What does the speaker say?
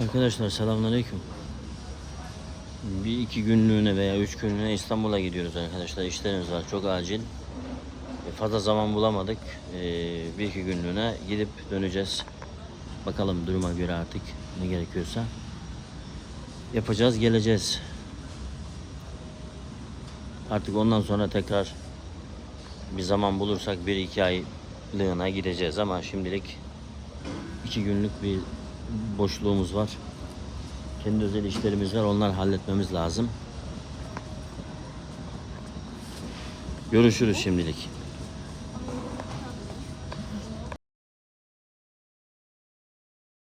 Arkadaşlar selamünaleyküm. Bir iki günlüğüne veya üç günlüğüne İstanbul'a gidiyoruz arkadaşlar. İşlerimiz var çok acil. E, Fazla zaman bulamadık. E, Bir iki günlüğüne gidip döneceğiz. Bakalım duruma göre artık ne gerekiyorsa. Yapacağız geleceğiz. Artık ondan sonra tekrar bir zaman bulursak bir iki aylığına gideceğiz ama şimdilik iki günlük bir boşluğumuz var. Kendi özel işlerimiz var. Onları halletmemiz lazım. Görüşürüz şimdilik.